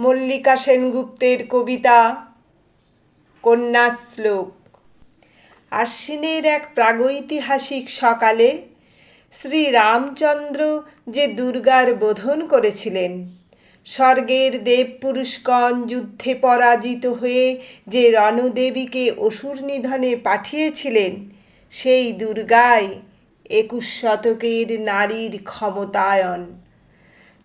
মল্লিকা সেনগুপ্তের কবিতা, কন্যাশ্লোক। আশ্বিনের এক প্রাগৈতিহাসিক সকালে শ্রী রামচন্দ্র যে দুর্গার বোধন করেছিলেন, স্বর্গের দেবপুরুষগণ যুদ্ধে পরাজিত হয়ে যে রণদেবীকে অসুর নিধনে পাঠিয়েছিলেন, সেই দুর্গাই একুশ শতকের নারীর ক্ষমতায়ন।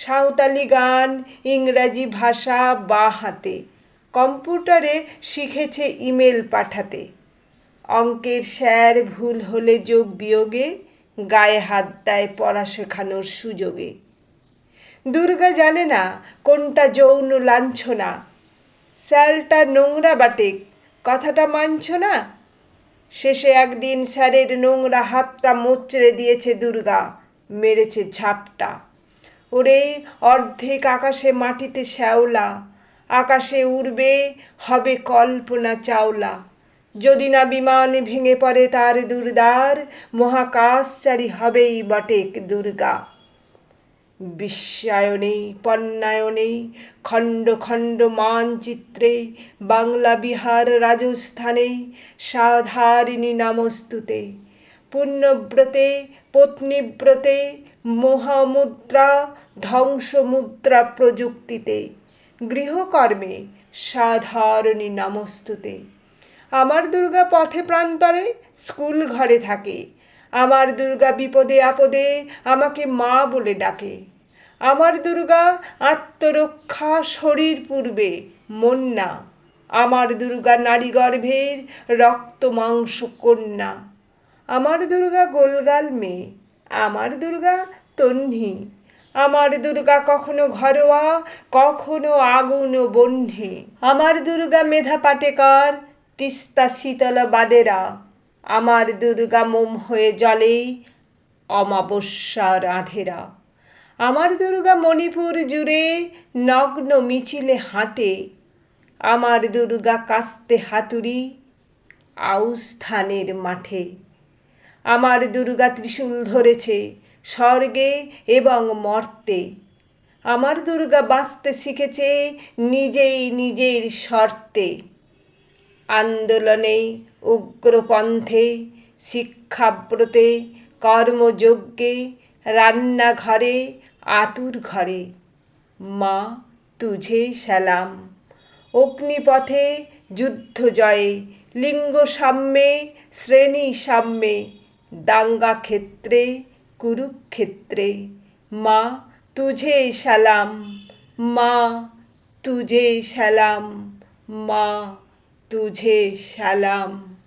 সাঁওতালি গান, ইংরাজি ভাষা বা হাতে। কম্পিউটারে শিখেছে ইমেল পাঠাতে। অঙ্কের স্যার ভুল হলে যোগ বিয়োগে, গায়ে হাত দেয় পড়া শেখানোর সুযোগে। দুর্গা জানে না কোনটা যৌন লাঞ্ছনা। স্যালটা নোংরা বাটে, কথাটা মানছ না? শেষে একদিন স্যারের নোংরা হাতটা মোচড়ে দিয়েছে দুর্গা, মেরেছে ঝাপটা। ওরে অর্ধেক আকাশে মাটিতে শ্যাওলা, আকাশে উড়বে, হবে কল্পনা চাওলা। যদি না বিমান ভেঙে পড়ে তার দুর্দার, মহাকাশচারী হবেই বটেক দুর্গা। বিশ্বায়নে পণ্যায়নে, খণ্ড খণ্ড মানচিত্রে, বাংলা বিহার রাজস্থানে, সাধারিণী নামস্তুতে, পুণ্যব্রতে, পত্নীব্রতে মহামুদ্রা ধ্বংসমুদ্রা প্রযুক্তিতে, গৃহকর্মে সাধারণী নামস্তুতে। আমার দুর্গা পথে প্রান্তরে স্কুল ঘরে থাকে। আমার দুর্গা বিপদে আপদে আমাকে মা বলে ডাকে। আমার দুর্গা আত্মরক্ষা শরীর পূর্বে মন না আমার দুর্গা নারী গর্ভের রক্ত মাংস কন্যা। আমার দুর্গা গোলগাল মেয়ে। আমার দুর্গা তন্নি আমার দুর্গা কখনো ঘরোয়া, কখনো আগুন বহ্নি আমার দুর্গা মেধা পাটেকর, তিস্তা শীতল বাদেরা। আমার দুর্গা মোম হয়ে জলে অমাবস্যা রাধেরা। আমার দুর্গা মণিপুর জুড়ে নগ্ন মিছিলে হাঁটে। আমার দুর্গা কাস্তে হাতুড়ি আউস্থানের মাঠে। আমার দুর্গা ত্রিশূল ধরেছে, স্বর্গে এবং মর্তে। আমার দুর্গা বাঁচতে শিখেছে নিজেই নিজের শর্তে। আন্দোলনে, উগ্রপন্থে, শিক্ষাব্রতে, কর্মযজ্ঞে, রান্নাঘরে, আতুর ঘরে। মা তুঝে সালাম। অগ্নিপথে যুদ্ধ জয়ে লিঙ্গ সাম্যে শ্রেণি সাম্যে দাঙ্গা ক্ষেত্রে কুরুক্ষেত্রে। মা তুঝে সালাম। মা তুঝে সালাম। মা তুঝে সালাম।